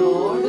ನೋಡುವ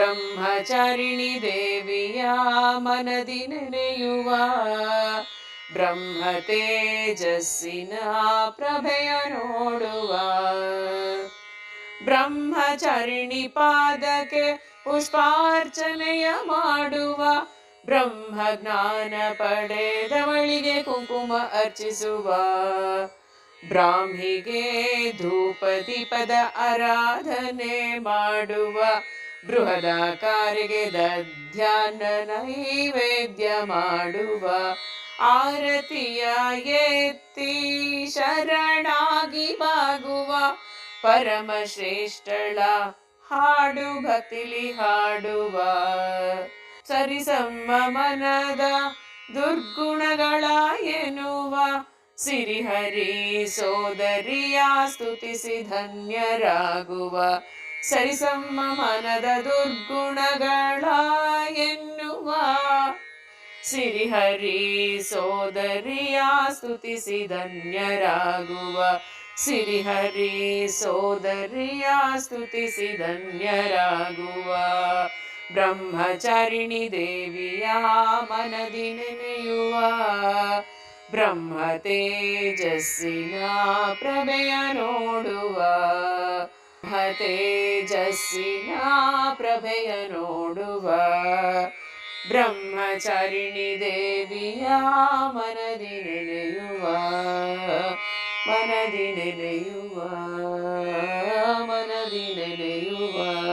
ಬ್ರಹ್ಮಚಾರಿಣಿ ದೇವಿಯ ಮನದಿ ನೆನೆಯುವ ಬ್ರಹ್ಮ ತೇಜಸ್ಸಿನ ಪ್ರಭೆಯ ನೋಡುವ. ಬ್ರಹ್ಮಚಾರಿಣಿ ಪಾದಕ್ಕೆ ಪುಷ್ಪಾರ್ಚನೆಯ ಮಾಡುವ. ಬ್ರಹ್ಮ ಜ್ಞಾನ ಪಡೆದವಳಿಗೆ ಕುಂಕುಮ ಅರ್ಚಿಸುವ. ಬ್ರಾಹ್ಮಿಗೆ ಧೂಪದಿ ಪದ ಆರಾಧನೆ ಮಾಡುವ. ಬೃಹದಾಕಾರಿಗೆ ದಧ್ಯಾನ ನೈವೇದ್ಯ ಮಾಡುವ. ಆರತಿಯ ಎತ್ತಿ ಶರಣಾಗಿ ಬಾಗುವ. ಪರಮ ಶ್ರೇಷ್ಠಳ ಹಾಡು ಭತಿಲಿ ಹಾಡುವ. ಸರಿಸಮ್ಮ ಮನದ ದುರ್ಗುಣಗಳ ಎನ್ನುವ. ಸಿರಿಹರಿ ಸೋದರಿಯ ಸ್ತುತಿಸಿ ಧನ್ಯರಾಗುವ. ಸರಿಸಮ್ಮ ಮನದ ದುರ್ಗುಣಗಳ ಎನ್ನುವ. ಸಿರಿಹರಿ ಸೋದರಿಯ ಸ್ತುತಿಸಿ ಧನ್ಯರಾಗುವ. ಸಿರಿಹರಿ ಸೋದರಿಯ ಸ್ತುತಿಸಿ ಧನ್ಯರಾಗುವ. ಬ್ರಹ್ಮಚಾರಿಣಿ ದೇವಿಯ ಮನದಿ ನೆನೆಯುವ. ಬ್ರಹ್ಮ ತೇಜಸ್ಸಿನ ಪ್ರಭೆಯ ನೋಡುವ. ಬ್ರಹ್ಮತೇಜಸ್ಸಿನ ಪ್ರಭೆಯ ನೋಡುವ. ಬ್ರಹ್ಮಚಾರಿಣಿ ದೇವಿಯ ಮನದಿ ನೆನೆಯುವ. ಮನದಿ ನೆನೆಯುವ ಮನದಿ ನೆನೆಯುವ.